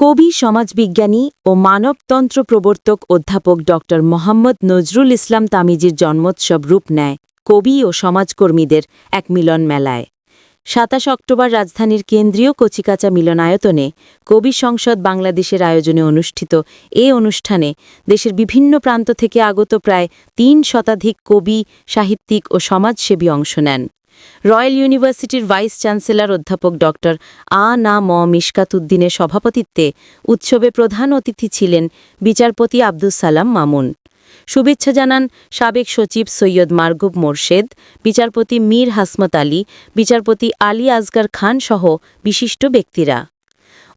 কবি, সমাজবিজ্ঞানী ও মানবতন্ত্র প্রবর্তক অধ্যাপক ড. মোহাম্মদ নজরুল ইসলাম তামিজির জন্মোৎসব রূপ নেয় কবি ও সমাজকর্মীদের এক মিলন মেলায়। সাতাশ অক্টোবর রাজধানীর কেন্দ্রীয় কচিকাচা মিলনায়তনে কবি সংসদ বাংলাদেশের আয়োজনে অনুষ্ঠিত এ অনুষ্ঠানে দেশের বিভিন্ন প্রান্ত থেকে আগত প্রায় তিন শতাধিক কবি, সাহিত্যিক ও সমাজসেবী অংশ নেন। রয়্যাল ইউনিভার্সিটির ভাইস চ্যান্সেলর অধ্যাপক ড. আ না ম মিশকাত উদ্দিনের সভাপতিত্বে উৎসবে প্রধান অতিথি ছিলেন বিচারপতি আব্দুস সালাম মামুন। শুভেচ্ছা জানান সাবেক সচিব সৈয়দ মার্গুব মোর্শেদ, বিচারপতি মীর হাসমত আলী, বিচারপতি আলী আজগার খান সহ বিশিষ্ট ব্যক্তিরা।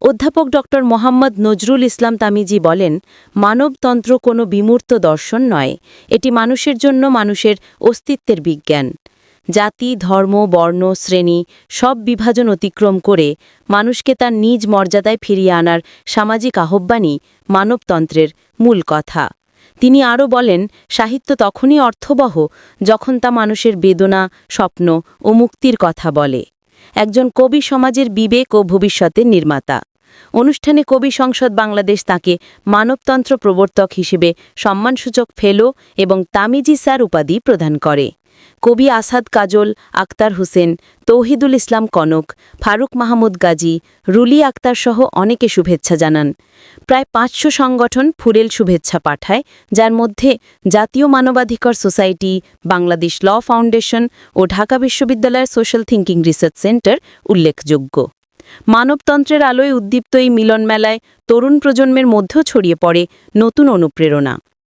অধ্যাপক ড. মোহাম্মদ নজরুল ইসলাম তামিজি বলেন, মানবতন্ত্র কোনো বিমূর্ত দর্শন নয়, এটি মানুষের জন্য মানুষের অস্তিত্বের বিজ্ঞান। জাতি, ধর্ম, বর্ণ, শ্রেণি সব বিভাজন অতিক্রম করে মানুষকে তার নিজ মর্যাদায় ফিরিয়ে আনার সামাজিক আহ্বানই মানবতন্ত্রের মূল কথা। তিনি আরও বলেন, সাহিত্য তখনই অর্থবহ যখন তা মানুষের বেদনা, স্বপ্ন ও মুক্তির কথা বলে। একজন কবি সমাজের বিবেক ও ভবিষ্যতের নির্মাতা। অনুষ্ঠানে কবি সংসদ বাংলাদেশ তাকে মানবতন্ত্র প্রবর্তক হিসেবে সম্মানসূচক ফেলো এবং তামিজি স্যার উপাধি প্রদান করে। কবি আসাদ কাজল আক্তার হোসেন, তৌহিদুল ইসলাম কনক, ফারুক মাহমুদ গাজী, রুলি আক্তার সহ অনেকে শুভেচ্ছা জানান। প্রায় পাঁচশো সংগঠন ফুরেল শুভেচ্ছা পাঠায়, যার মধ্যে জাতীয় মানবাধিকার সোসাইটি, বাংলাদেশ ল ফাউন্ডেশন ও ঢাকা বিশ্ববিদ্যালয়ের সোশ্যাল থিঙ্কিং রিসার্চ সেন্টার উল্লেখযোগ্য। মানবতন্ত্রের আলোয় উদ্দীপ্ত এই মিলন মেলায় তরুণ প্রজন্মের মধ্যেও ছড়িয়ে পড়ে নতুন অনুপ্রেরণা।